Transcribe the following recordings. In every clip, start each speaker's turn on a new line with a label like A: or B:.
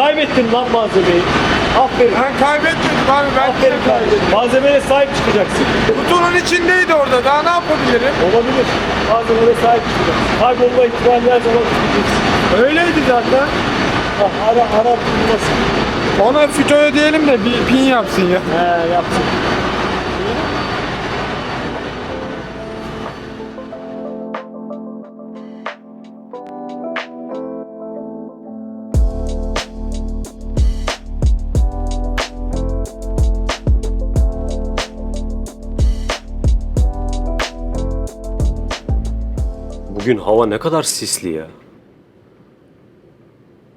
A: Kaybettin lan malzemeyi. Aferin.
B: Ben kaybetmedim abi ben
A: Aferin kardeşim. Malzemeye sahip çıkacaksın.
B: Kutunun içindeydi orada daha ne yapabilirim?
A: Olabilir. Malzemeye sahip çıkacaksın. Kaybolma ihtimali her zaman tutacaksın.
B: Öyleydi zaten.
A: Ha, ara ara bulmasın.
B: Ona fitoya diyelim de bir pin yapsın ya.
A: He yapsın. Bugün hava ne kadar sisli ya.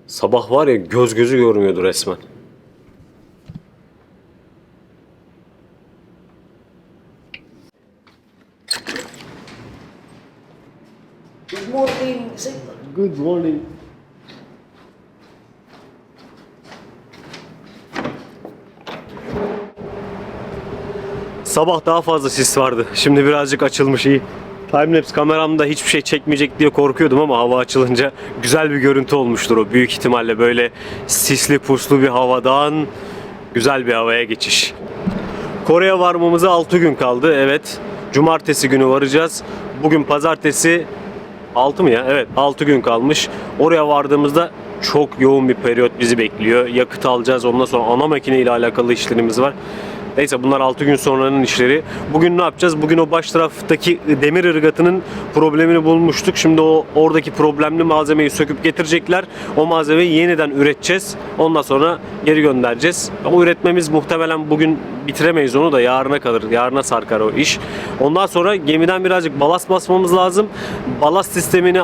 A: Sabah var ya göz gözü görmüyordu resmen.
C: Good morning, sir.
A: Good morning. Sabah daha fazla sis vardı. Şimdi birazcık açılmış iyi. Timelapse kameramda hiçbir şey çekmeyecek diye korkuyordum ama hava açılınca güzel bir görüntü olmuştur o. Büyük ihtimalle böyle sisli puslu bir havadan güzel bir havaya geçiş. Kore'ye varmamıza 6 gün kaldı. Evet. Cumartesi günü varacağız. Bugün pazartesi 6 mı ya? Evet 6 gün kalmış. Oraya vardığımızda çok yoğun bir periyot bizi bekliyor. Yakıt alacağız. Ondan sonra ana makine ile alakalı işlerimiz var. Neyse bunlar 6 gün sonranın işleri. Bugün ne yapacağız? Bugün o baş taraftaki demir ırgatının problemini bulmuştuk. Şimdi o oradaki problemli malzemeyi söküp getirecekler. O malzemeyi yeniden üreteceğiz. Ondan sonra geri göndereceğiz. O üretmemiz muhtemelen bugün bitiremeyiz onu da yarına kalır. Yarına sarkar o iş. Ondan sonra gemiden birazcık balast basmamız lazım. Balast sistemini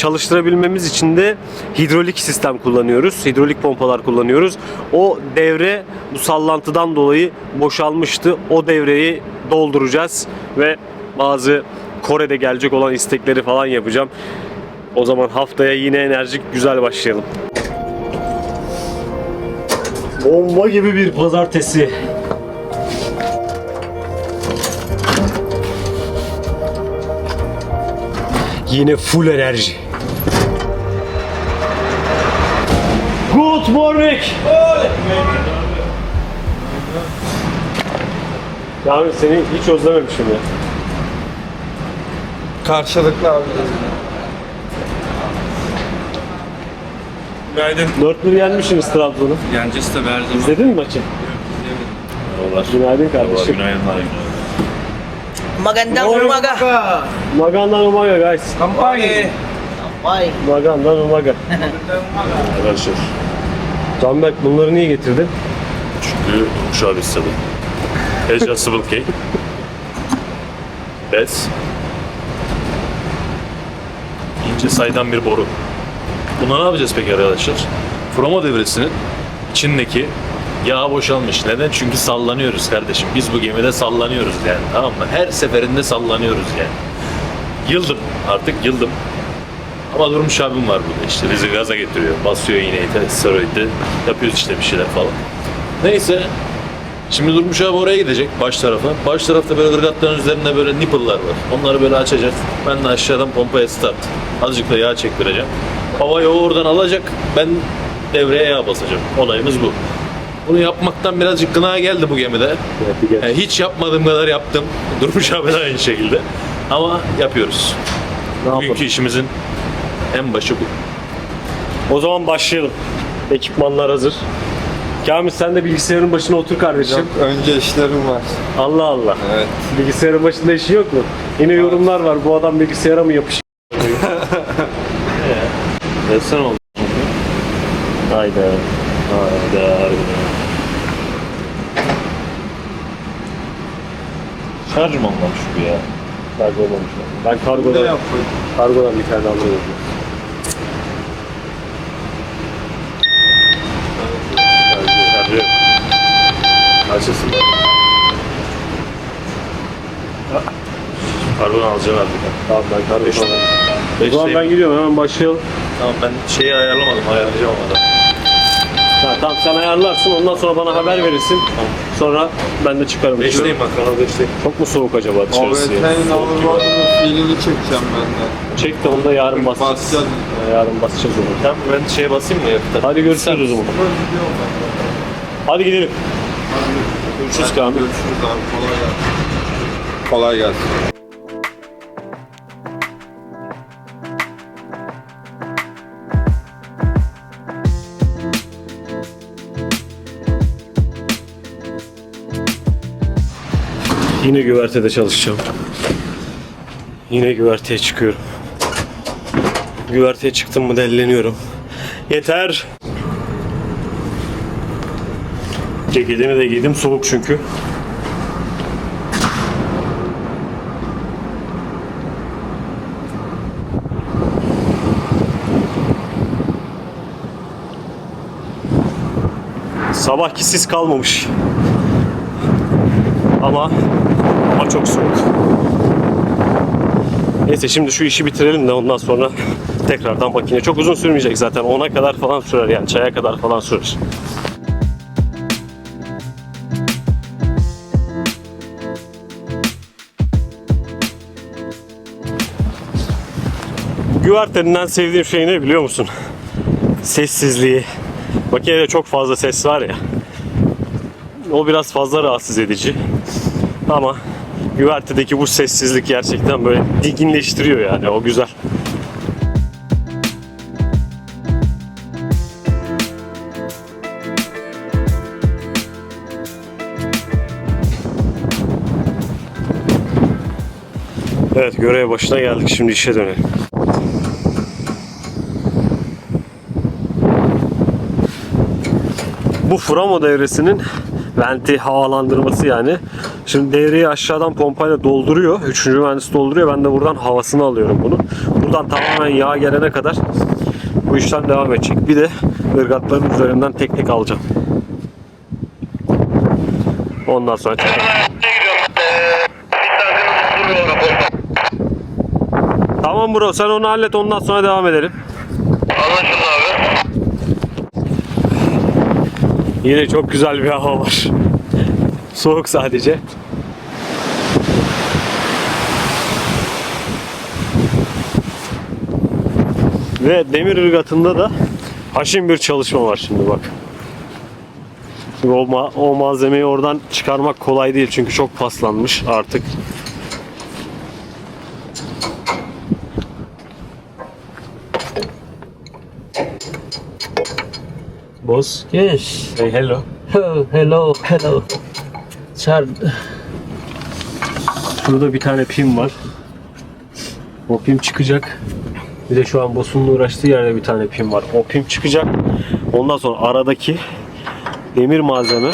A: çalıştırabilmemiz için de hidrolik sistem kullanıyoruz. Hidrolik pompalar kullanıyoruz. O devre bu sallantıdan dolayı boşalmıştı. O devreyi dolduracağız ve bazı Kore'de gelecek olan istekleri falan yapacağım. O zaman haftaya yine enerjik güzel başlayalım. Bomba gibi bir pazartesi. Yine full enerji. Good morning. Kamil seni hiç özlememişim ya.
B: Karşılıklı abi.
D: Günaydın.
A: 4-1 yenmişsiniz Trabzon'u.
D: Yeneceğiz tabii her zaman.
A: İzledin mi maçı?
D: Vallahi.
A: Günaydın kardeşim.
D: Günaydınlar.
C: Magandang umaga.
A: Magandan Umaga guys.
B: Kampanya.
A: Magandan Umaga.
D: Arkadaşlar.
A: Canberk bunları niye getirdin?
D: Çünkü Durmuş abi istedi. Adjustable key. Bez. İnce saydan bir boru. Buna ne yapacağız peki arkadaşlar? Froma devresinin içindeki yağ boşalmış. Neden? Çünkü sallanıyoruz kardeşim. Biz bu gemide sallanıyoruz yani tamam mı? Her seferinde sallanıyoruz yani. Yıldım artık yıldım. Ama Durmuş abim var burada işte bizi gaza getiriyor. Basıyor iğneyi, steroidi. Yapıyoruz işte bir şeyler falan. Neyse. Şimdi Durmuş abi oraya gidecek baş tarafa. Baş tarafta böyle ırgatların üzerinde böyle nipple'lar var. Onları böyle açacak. Ben de aşağıdan pompaya start. Azıcık da yağ çektireceğim. Havayı o oradan alacak. Ben devreye yağ basacağım. Olayımız bu. Bunu yapmaktan birazcık gına geldi bu gemide. Yani hiç yapmadığım kadar yaptım. Durmuş abi de aynı şekilde. Ama yapıyoruz.
A: Ne yapalım?
D: Bugünkü işimizin en başı bu.
A: O zaman başlayalım. Ekipmanlar hazır. Kamil sen de bilgisayarın başına otur kardeşim.
B: Yok önce işlerim var.
A: Allah Allah.
B: Evet.
A: Bilgisayarın başında işi yok mu? Yine yorumlar var. Bu adam bilgisayara mı yapışıyor?
D: Desen oldu.
A: Hayda.
D: Hayda. Şarj mı olmamış bu ya?
A: Şarj olmamış. Ben kargodan, kargodan bir tane alıyorum.
D: Şarjı yok. Açılsın bak. Pardon alacağım artık.
A: Tamam ben. O zaman
D: şey-
A: ben gidiyorum hemen başlayalım.
D: Tamam ben şeyi ayarlamadım. Ayarlayacağım ama da.
A: Ha, tamam sen ayarlarsın ondan sonra bana haber verirsin. Sonra ben de çıkarım.
D: Beşteyim bak kanal beşteyim.
A: Çok mu soğuk acaba dışarısı? ya?
B: OVT'nin overboard'unun fiilini çekeceğim ben de.
A: Çek de onu da yarın basacağız.
B: Basacağız.
A: Yarın basacağız onu.
D: Tamam ben şeye basayım mı yakıta?
A: Hadi görüşürüz o zaman. Hadi gidelim. Görüşürüz Kamil.
B: Görüşürüz abi. Kolay gelsin. Kolay gelsin.
A: Yine güvertede çalışacağım. Yine güverteye çıkıyorum. Güverteye çıktım mı delleniyorum. Yeter. Ceketimi de giydim soğuk çünkü. Sabahki sis kalmamış. Ama ama çok soğuk. Neyse şimdi şu işi bitirelim de ondan sonra tekrardan makine. Çok uzun sürmeyecek zaten. 10'a kadar falan sürer yani. Çaya kadar falan sürer. Güvertenin en sevdiğim şey ne biliyor musun? Sessizliği. Makinede çok fazla ses var ya. O biraz fazla rahatsız edici. Ama güvertedeki bu sessizlik gerçekten böyle dinginleştiriyor yani o güzel. Evet görev başına geldik şimdi işe dönelim. Bu Framo devresinin venti havalandırması yani. Şimdi devreyi aşağıdan pompayla dolduruyor. Üçüncü mühendis dolduruyor. Ben de buradan havasını alıyorum bunu. Buradan tamamen yağ gelene kadar bu işlem devam edecek. Bir de ırgatların üzerinden tek tek alacağım. Ondan sonra Tamam bro sen onu hallet ondan sonra devam edelim. Yine çok güzel bir hava var. Soğuk sadece. Ve demir ırgatında da haşin bir çalışma var şimdi bak. O, ma- o malzemeyi oradan çıkarmak kolay değil çünkü çok paslanmış artık. Boss,
C: Yes.
A: say hello.
C: Oh, hello, hello. Sir,
A: Şurada bir tane pim var. O pim çıkacak. Bir de şu an boss'un uğraştığı yerde bir tane pim var. O pim çıkacak. Ondan sonra aradaki demir malzeme,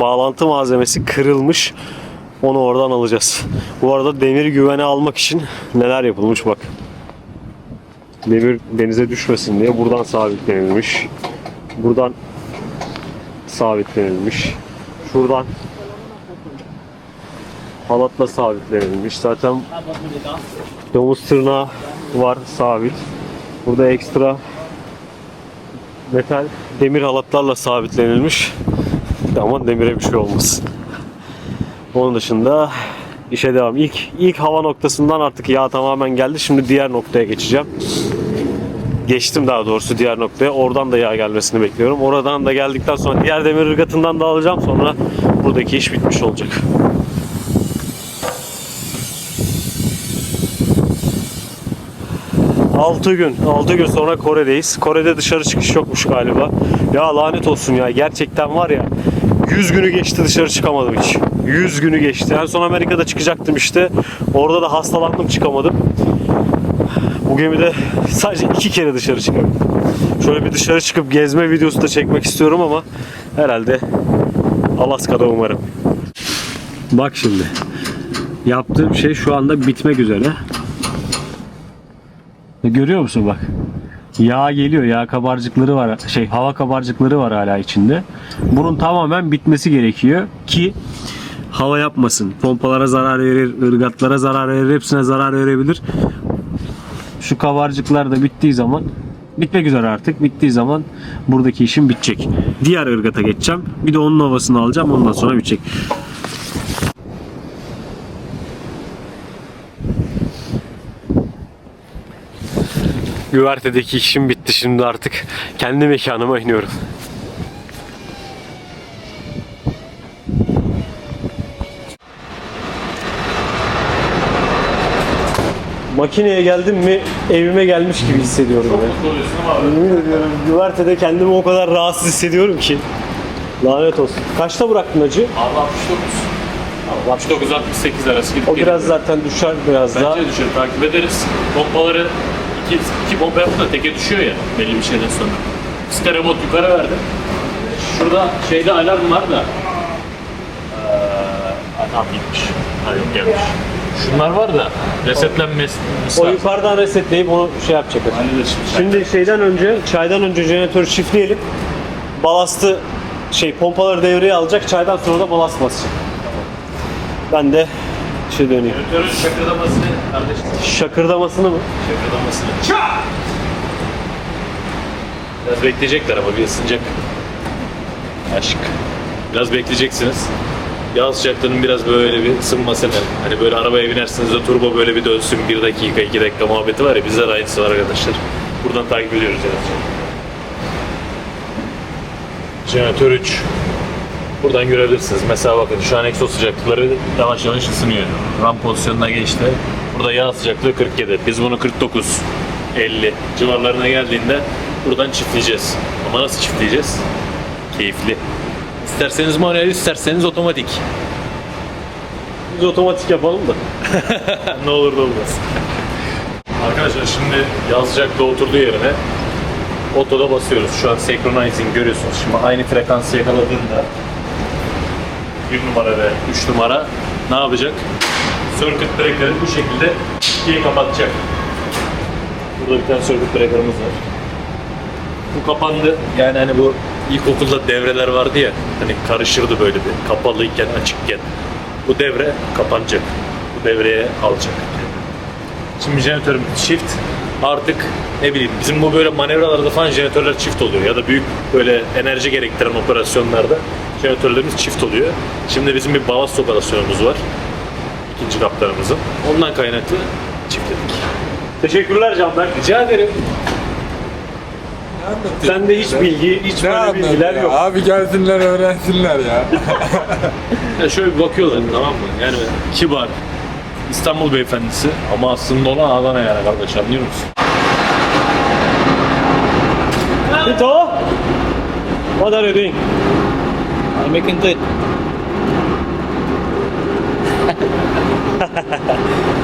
A: bağlantı malzemesi kırılmış. Onu oradan alacağız. Bu arada demir güvene almak için neler yapılmış bak. Demir denize düşmesin diye buradan sabitlenilmiş. Buradan sabitlenilmiş. Şuradan halatla sabitlenilmiş. Zaten domuz tırnağı var sabit. Burada ekstra metal demir halatlarla sabitlenilmiş. Ama demire bir şey olmasın. Onun dışında işe devam. İlk ilk hava noktasından artık yağ tamamen geldi. Şimdi diğer noktaya geçeceğim. Geçtim daha doğrusu diğer noktaya. Oradan da yağ gelmesini bekliyorum. Oradan da geldikten sonra diğer demir ırgatından da alacağım. Sonra buradaki iş bitmiş olacak. 6 gün, 6 gün sonra Kore'deyiz. Kore'de dışarı çıkış yokmuş galiba. Ya lanet olsun ya gerçekten var ya 100 günü geçti dışarı çıkamadım hiç. 100 günü geçti. En son Amerika'da çıkacaktım işte. Orada da hastalandım çıkamadım. Bu gemide sadece iki kere dışarı çıkabildim. Şöyle bir dışarı çıkıp gezme videosu da çekmek istiyorum ama herhalde Alaska'da umarım. Bak şimdi. Yaptığım şey şu anda bitmek üzere. Görüyor musun bak? Yağ geliyor. Yağ kabarcıkları var. Şey hava kabarcıkları var hala içinde. Bunun tamamen bitmesi gerekiyor ki hava yapmasın. Pompalara zarar verir, ırgatlara zarar verir, hepsine zarar verebilir. Şu kabarcıklar da bittiği zaman bitmek üzere artık. Bittiği zaman buradaki işim bitecek. Diğer ırgata geçeceğim. Bir de onun havasını alacağım. Ondan sonra bitecek. Güvertedeki işim bitti. Şimdi artık kendi mekanıma iniyorum. Makineye geldim mi evime gelmiş gibi hissediyorum. ya.
D: Mutlu oluyorsun abi.
A: Yemin ediyorum güvertede kendimi o kadar rahatsız hissediyorum ki. Lanet olsun. Kaçta bıraktın acı?
D: Abi 69. 69-68 arası gidip
A: O biraz
D: geliyor.
A: zaten düşer biraz daha.
D: Bence düşer. Takip ederiz. Pompaları iki, iki pompa yaptı da teke düşüyor ya belli bir şeyden sonra. Stereo mod yukarı verdi. Şurada şeyde alarm var da. Eee adam gitmiş. Ha yok gelmiş. Şunlar var da resetlenmesi.
A: O yukarıdan resetleyip onu şey yapacak.
D: Şimdi.
A: Şimdi şeyden önce, çaydan önce jeneratörü çiftleyelim. Balastı şey pompaları devreye alacak. Çaydan sonra da balast basacak. Ben de şey döneyim.
D: Jeneratörün şakırdamasını kardeşim.
A: Şakırdamasını mı?
D: Şakırdamasını. Biraz bekleyecekler ama bir ısınacak. Aşk. Biraz bekleyeceksiniz. Yağ sıcaklığının biraz böyle bir ısınması lazım. Hani böyle arabaya binersiniz de turbo böyle bir dönsün bir dakika iki dakika muhabbeti var ya bizde de aynısı var arkadaşlar. Buradan takip ediyoruz yani. Jeneratör 3. Buradan görebilirsiniz. Mesela bakın şu an egzoz sıcaklıkları yavaş yavaş ısınıyor. Ram pozisyonuna geçti. Burada yağ sıcaklığı 47. Biz bunu 49, 50 civarlarına geldiğinde buradan çiftleyeceğiz. Ama nasıl çiftleyeceğiz? Keyifli. İsterseniz manuel, isterseniz otomatik.
A: Biz otomatik yapalım da.
D: ne olur da olmaz. Arkadaşlar şimdi yağ sıcaklığı oturduğu yerine otoda basıyoruz. Şu an synchronizing görüyorsunuz. Şimdi aynı frekansı yakaladığında 1 numara ve 3 numara ne yapacak? Circuit breaker'ı bu şekilde ikiye kapatacak. Burada bir tane circuit breaker'ımız var. Bu kapandı. Yani hani bu ilkokulda devreler vardı ya. Hani karışırdı böyle bir kapalıyken açıkken. Bu devre kapanacak. Bu devreye alacak. Şimdi jeneratörüm çift. Artık ne bileyim bizim bu böyle manevralarda falan jeneratörler çift oluyor ya da büyük böyle enerji gerektiren operasyonlarda jeneratörlerimiz çift oluyor. Şimdi bizim bir balast operasyonumuz var. ikinci kaptanımızın. Ondan kaynaklı çiftledik.
A: Teşekkürler Canberk.
D: Rica ederim.
A: Sende hiç bilgi, hiç
B: Ne
A: böyle
B: anlatıyor
A: bilgiler
B: ya?
A: yok.
B: Abi gelsinler öğrensinler ya.
D: Ya şöyle bir bakıyorlar tamam mı? Yani kibar, İstanbul beyefendisi ama aslında olan Adana yani kardeş anlıyor musun?
A: Tito! What are you doing?
C: I'm making it.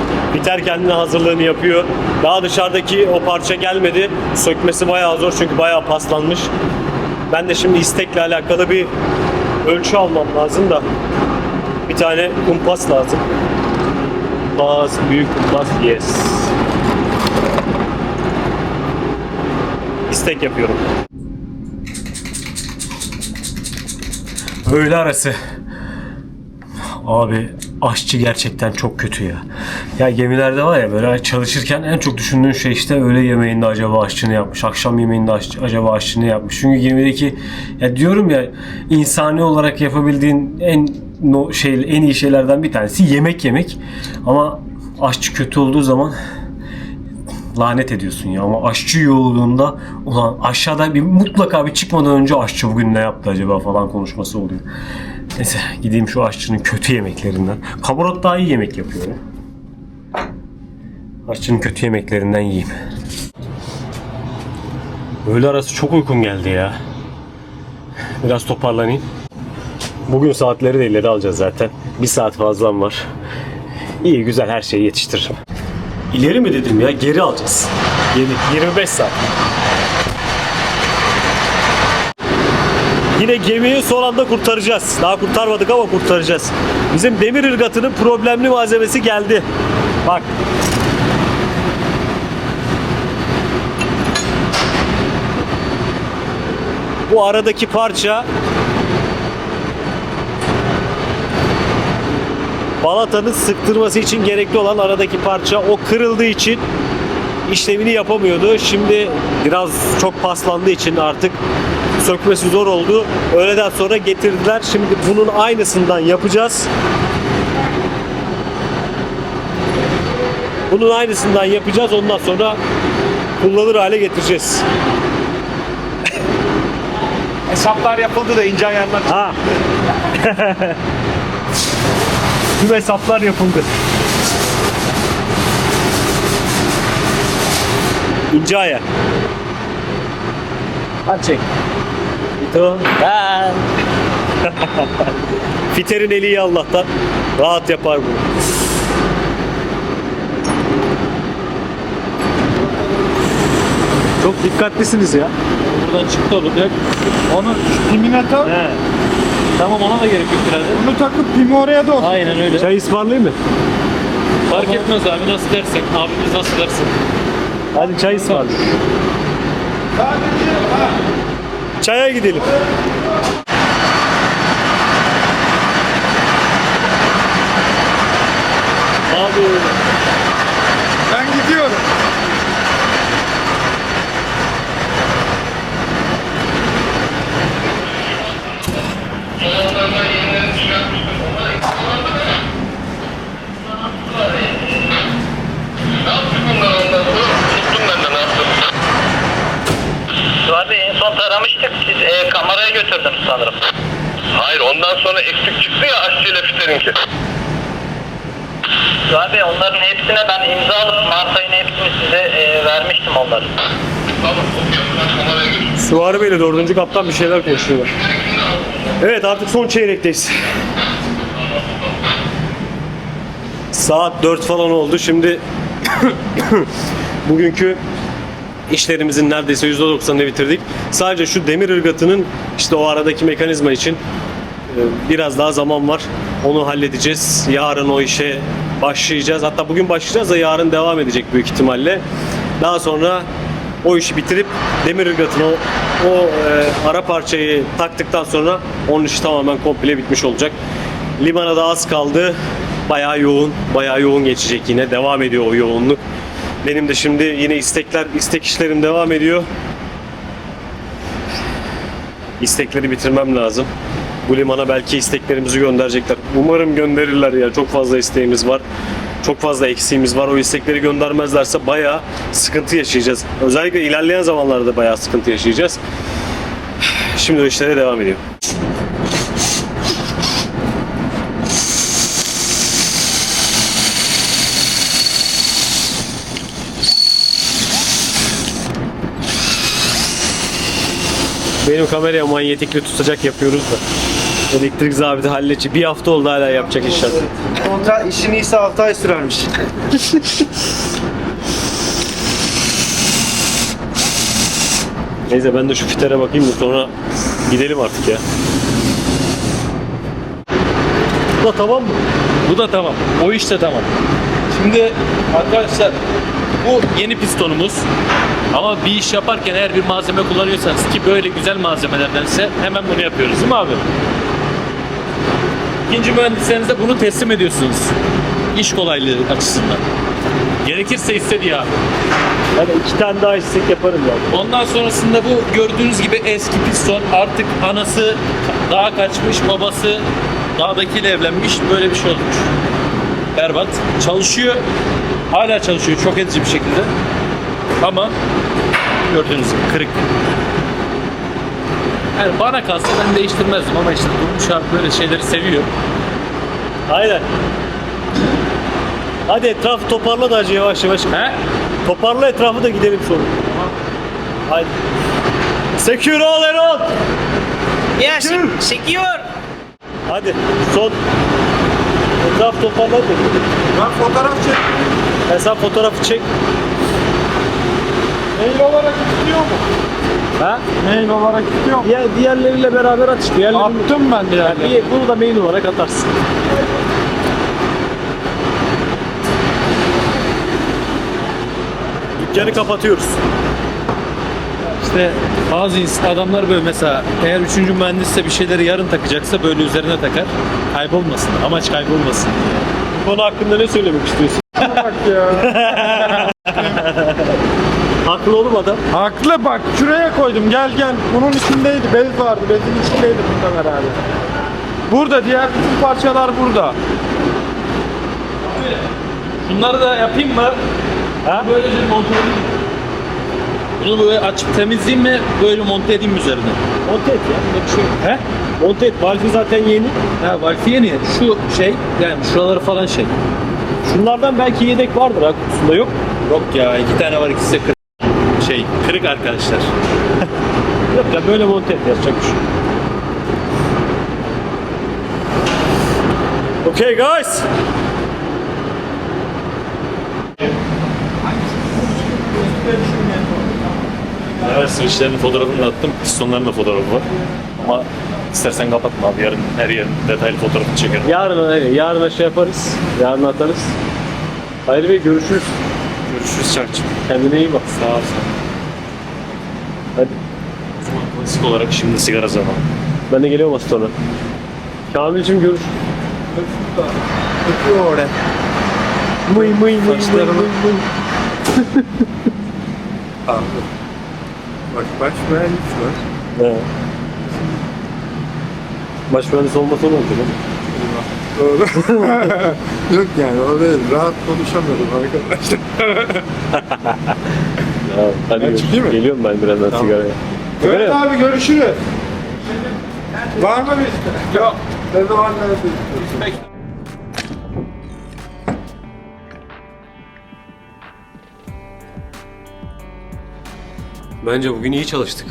A: Biter kendine hazırlığını yapıyor. Daha dışarıdaki o parça gelmedi. Sökmesi bayağı zor çünkü bayağı paslanmış. Ben de şimdi istekle alakalı bir ölçü almam lazım da. Bir tane kumpas lazım. Kumpas, büyük kumpas, yes. İstek yapıyorum. Öğle arası. Abi aşçı gerçekten çok kötü ya. Ya gemilerde var ya böyle çalışırken en çok düşündüğün şey işte öğle yemeğinde acaba aşçı ne yapmış, akşam yemeğinde aşçı, acaba aşçı ne yapmış. Çünkü gemideki ya diyorum ya insani olarak yapabildiğin en no, şey en iyi şeylerden bir tanesi yemek yemek. Ama aşçı kötü olduğu zaman lanet ediyorsun ya ama aşçı iyi olduğunda ulan aşağıda bir mutlaka bir çıkmadan önce aşçı bugün ne yaptı acaba falan konuşması oluyor. Neyse gideyim şu aşçının kötü yemeklerinden. Kabarot daha iyi yemek yapıyor ya. Aşçının kötü yemeklerinden yiyeyim. Öğle arası çok uykum geldi ya. Biraz toparlanayım. Bugün saatleri de ileri alacağız zaten. Bir saat fazlam var. İyi güzel her şeyi yetiştiririm. İleri mi dedim ya? Geri alacağız. Geri. 25 saat. Yine gemiyi son anda kurtaracağız. Daha kurtarmadık ama kurtaracağız. Bizim demir ırgatının problemli malzemesi geldi. Bak. Bu aradaki parça balatanın sıktırması için gerekli olan aradaki parça o kırıldığı için işlemini yapamıyordu. Şimdi biraz çok paslandığı için artık sökmesi zor oldu. Öğleden sonra getirdiler. Şimdi bunun aynısından yapacağız. Bunun aynısından yapacağız. Ondan sonra kullanır hale getireceğiz.
C: Hesaplar yapıldı da ince ayarlar.
A: Ha. Tüm hesaplar yapıldı. İnce ayar.
C: Hadi çek.
A: Tamam. Fiter'in eli iyi Allah'tan. Rahat yapar bunu. Çok dikkatlisiniz ya.
D: Buradan çıktı olacak.
C: Onu pimine tak.
A: He.
D: Tamam ona da gerek yok birader.
C: Bunu takıp pimi oraya da
D: Aynen öyle.
A: Çay ısmarlayayım mı?
D: Fark etmez abi nasıl dersen. Abimiz nasıl dersin.
A: Hadi çay ısmarlayayım. Çaya gidelim. Abi
C: Ben gidiyorum.
E: Suat Bey en son taramıştık. Siz e, kameraya götürdünüz sanırım.
F: Hayır ondan sonra eksik çıktı ya aşçıyla fiterinki.
E: Suat Bey onların hepsine ben imza alıp Mart ayının hepsini size e, vermiştim onları.
A: Süvari Bey'le dördüncü kaptan bir şeyler konuşuyorlar. Evet artık son çeyrekteyiz. Saat 4 falan oldu. Şimdi bugünkü işlerimizin neredeyse %90'ını bitirdik. Sadece şu demir ırgatının işte o aradaki mekanizma için e, biraz daha zaman var. Onu halledeceğiz. Yarın o işe başlayacağız. Hatta bugün başlayacağız da yarın devam edecek büyük ihtimalle. Daha sonra o işi bitirip demir ırgatını o, o e, ara parçayı taktıktan sonra onun işi tamamen komple bitmiş olacak. Limana da az kaldı. Bayağı yoğun, bayağı yoğun geçecek yine. Devam ediyor o yoğunluk. Benim de şimdi yine istekler, istek işlerim devam ediyor. İstekleri bitirmem lazım. Bu limana belki isteklerimizi gönderecekler. Umarım gönderirler ya. Çok fazla isteğimiz var. Çok fazla eksiğimiz var. O istekleri göndermezlerse bayağı sıkıntı yaşayacağız. Özellikle ilerleyen zamanlarda bayağı sıkıntı yaşayacağız. Şimdi o işlere devam ediyor. Benim kameraya manyetikli tutacak yapıyoruz da. Elektrik zabiti halledici. Bir hafta oldu hala yapacak inşallah.
C: Kontra işin iyisi 6 ay sürermiş.
A: Neyse ben de şu fitere bakayım da sonra gidelim artık ya. Bu da tamam mı?
D: Bu da tamam. O iş de tamam. Şimdi arkadaşlar bu yeni pistonumuz. Ama bir iş yaparken eğer bir malzeme kullanıyorsanız ki böyle güzel malzemelerdense hemen bunu yapıyoruz değil mi abi? İkinci mühendislerinize bunu teslim ediyorsunuz. İş kolaylığı açısından. Gerekirse istediği abi.
A: Yani iki tane daha istek yaparım yani.
D: Ondan sonrasında bu gördüğünüz gibi eski piston artık anası dağa kaçmış, babası dağdakiyle evlenmiş böyle bir şey olmuş. Berbat. Çalışıyor. Hala çalışıyor çok edici bir şekilde. Ama gördüğünüz gibi kırık. Yani bana kalsa ben değiştirmezdim ama işte Durmuş abi böyle şeyleri seviyor.
A: Aynen. Hadi etrafı toparla da acı yavaş yavaş.
D: He?
A: Toparla etrafı da gidelim sonra. Haydi. Secure all around.
E: Yes, secure.
A: Hadi son. Etraf toparla da gidelim.
C: Ben fotoğraf çek.
A: Ben sen fotoğrafı çek.
C: Mail olarak istiyor mu?
A: Ha?
C: Mail olarak mu?
A: Diğer, diğerleriyle beraber at işte. Diğerlerini...
C: Attım ben
A: Yani
C: yani.
A: bunu da mail olarak atarsın. Dükkanı kapatıyoruz.
D: İşte bazı adamlar böyle mesela eğer üçüncü mühendisse bir şeyleri yarın takacaksa böyle üzerine takar. Kaybolmasın. Amaç kaybolmasın.
A: Bu konu hakkında ne söylemek istiyorsun?
C: Bak ya.
A: Haklı oğlum adam.
C: Haklı bak şuraya koydum gel gel. Bunun içindeydi bez vardı bezin içindeydi bunda herhalde. Burada diğer bütün parçalar burada.
D: Bunları da yapayım mı? Ha? Böylece monte edeyim. Bunu böyle açıp temizleyeyim mi? Böyle monte edeyim mi üzerine?
A: Monte et ya. Bunda bir şey yok.
D: He?
A: Monte et. Valfi zaten yeni.
D: Ha valfi yeni. Şu şey yani şuraları falan şey.
A: Şunlardan belki yedek vardır ha kutusunda yok.
D: Yok ya iki tane var ikisi de kırık. Şey kırık arkadaşlar.
A: Yok ya böyle monte et yazacak bir şey. Okay guys.
D: Evet switchlerin fotoğrafını da attım. Pistonların da fotoğrafı var. Ama istersen kapatma abi. Yarın her yerin detaylı fotoğrafını çekerim.
A: Yarın hayır, yarın şey yaparız. Yarın atarız. Hayri Bey görüşürüz.
D: Görüşürüz Çarkçım.
A: Kendine iyi bak.
D: Sağ ol.
A: Hadi.
D: O zaman klasik olarak şimdi sigara zamanı.
A: Ben de geliyorum az sonra. Kamil'cim görüş.
C: Öpüyor oraya.
A: Mıy mıy mıy
C: Saçlarını-
A: mıy mıy.
B: Abi. Bak baş mühendis var.
A: He. Baş mühendis olacak? oğlum?
B: Doğru. Yok yani o değil. Rahat konuşamıyorum arkadaşlar.
A: Ya, hadi
B: Ben
A: görüş.
B: çıkayım mı?
A: Geliyorum ben birazdan
B: Tamam.
A: sigaraya.
C: Evet abi görüşürüz. Var mı bir? Yok.
B: Ne zaman istiyorsun?
A: Bence bugün iyi çalıştık.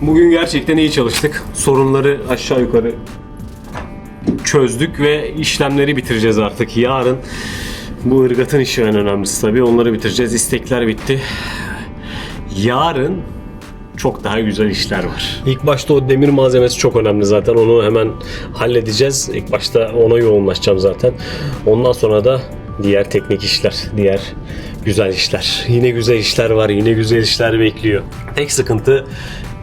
A: Bugün gerçekten iyi çalıştık. Sorunları aşağı yukarı çözdük ve işlemleri bitireceğiz artık. Yarın bu ırgatın işi en önemlisi tabii. Onları bitireceğiz. İstekler bitti. Yarın çok daha güzel işler var. İlk başta o demir malzemesi çok önemli zaten. Onu hemen halledeceğiz. İlk başta ona yoğunlaşacağım zaten. Ondan sonra da diğer teknik işler, diğer güzel işler. Yine güzel işler var, yine güzel işler bekliyor. Tek sıkıntı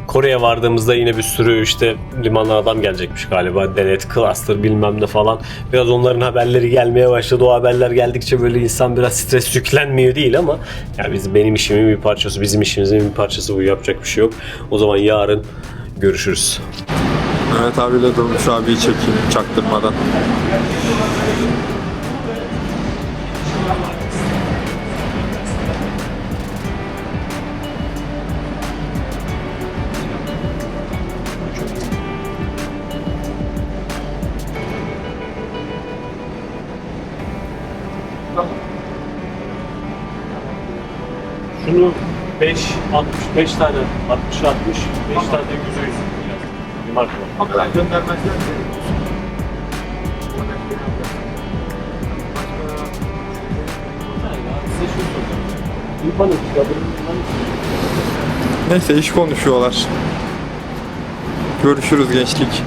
A: Kore'ye vardığımızda yine bir sürü işte limandan adam gelecekmiş galiba. Denet, cluster bilmem ne falan. Biraz onların haberleri gelmeye başladı. O haberler geldikçe böyle insan biraz stres yüklenmiyor değil ama ya biz benim işimin bir parçası, bizim işimizin bir parçası bu yapacak bir şey yok. O zaman yarın görüşürüz.
B: Mehmet abiyle Durmuş abiyi çekeyim çaktırmadan.
A: Şunu 5, 60, 5 tane, 60, 60, 5 tane yüzü yüz. Bir marka var.
C: Göndermezler.
B: Neyse iş konuşuyorlar. Görüşürüz gençlik.